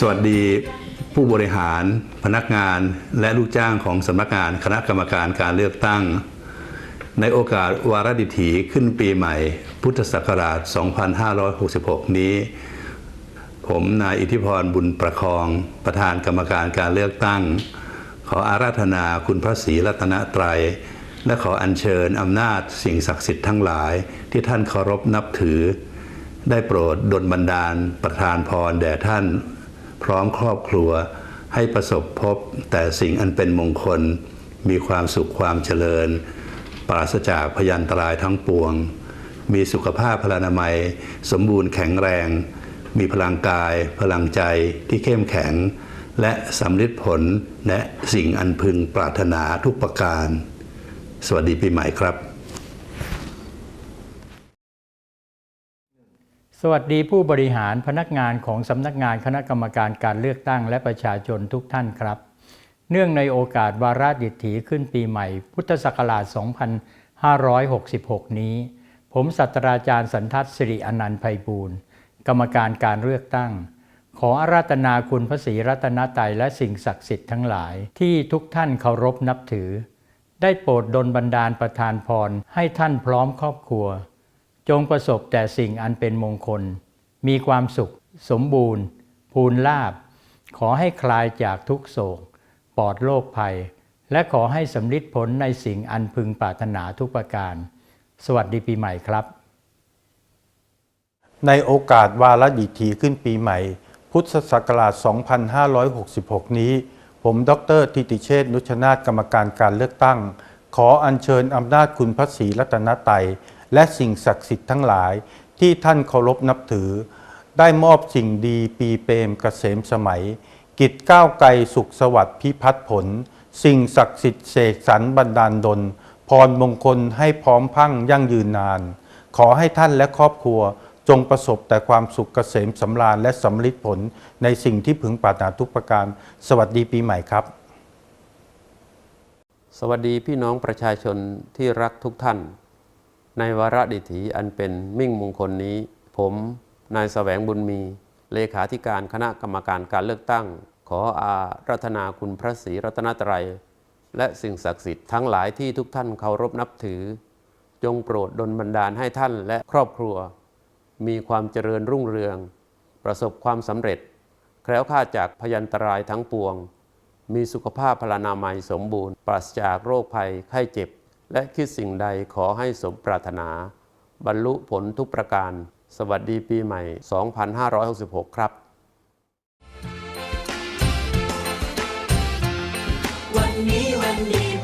สวัสดีผู้บริหาร พนักงานและลูกจ้างของสำนักงานคณะกรรมการการเลือกตั้ง ในโอกาสวาระดิถีขึ้นปีใหม่ พุทธศักราช 2566 นี้ ผมนายอิทธิพรบุญประคอง ประธานกรรมการการเลือกตั้ง ขออาราธนาคุณพระศรีรัตนตรัยและขออัญเชิญอำนาจสิ่งศักดิ์สิทธิ์ทั้งหลายที่ท่านเคารพนับถือ ได้โปรดดลบันดาลประทานพรแด่ท่าน พร้อมครอบครัวให้ประสบพบแต่สิ่งอันเป็นมงคล มีความสุขความเจริญ ปราศจากพยันตรายทั้งปวง มีสุขภาพพลานามัย สมบูรณ์แข็งแรง มีพลังกาย พลังใจที่เข้มแข็ง และสำลิดผลและสิ่งอันพึงปรารถนาทุกประการ สวัสดีปีใหม่ครับ สวัสดีผู้บริหารพนักงานของสำนักงานคณะกรรมการการเลือกตั้งและประชาชนทุกท่านครับ เนื่องในโอกาสวาระดิถีขึ้นปีใหม่ พุทธศักราช 2566 นี้ ผมศาสตราจารย์สันทัศน์สิริอนันต์ไพบูลย์กรรมการการเลือกตั้ง ขออาราธนาคุณพระศรีรัตนตรัยและสิ่งศักดิ์สิทธิ์ทั้งหลาย ที่ทุกท่านเคารพนับถือ ได้โปรดดลบันดาลประทานพรให้ท่านพร้อมครอบครัว จงประสบแต่สิ่งอันเป็นมงคล มีความสุข สมบูรณ์ ภูนลาบ ขอให้คลายจากทุกโศก ปลอดโรคภัย และขอให้สำลิดผลในสิ่งอันพึงปรารถนาทุกประการ สวัสดีปีใหม่ครับ ในโอกาสวาระดิถีขึ้นปีใหม่ พุทธศักราช 2566 นี้ ผมดรทิติเชษนุชนาธกรรมการการเลือกตั้ง ขออัญเชิญอำนาจคุณพระศรีรัตนตย และสิ่งศักดิ์สิทธิ์ทั้งหลายที่ท่านเคารพนับถือ ได้มอบสิ่งดีปีเปรมเกษมสมัย กิจก้าวไกลสุขสวัสดิ์พิพัฒน์ผล สิ่งศักดิ์สิทธิ์เสกสรรบันดาลดล พรมงคลให้พร้อมพังยั่งยืนนาน ขอให้ท่านและครอบครัวจงประสบแต่ความสุขเกษมสำราญและสำลิดผลในสิ่งที่พึงปรารถนาทุกประการ สวัสดีปีใหม่ครับ สวัสดีพี่น้องประชาชนที่รักทุกท่าน ในวาระดิถีอันเป็นมิ่งมงคลนี้ ผมนายแสวงบุญมี เลขาธิการคณะกรรมการการเลือกตั้ง ขออารัธนาคุณพระศรีรัตนตรัย และสิ่งศักดิ์สิทธิ์ทั้งหลายที่ทุกท่านเคารพนับถือ จงโปรดดลบันดาลให้ท่านและครอบครัว มีความเจริญรุ่งเรือง ประสบความสำเร็จ แคล้วคลาดจากพยันตรายทั้งปวง มีสุขภาพพลานามัยสมบูรณ์ ปราศจากโรคภัยไข้เจ็บ และคิดสิ่งใดขอให้สมปรารถนา บรรลุผลทุกประการ สวัสดีปีใหม่ 2566 ครับ วันนี้วันดี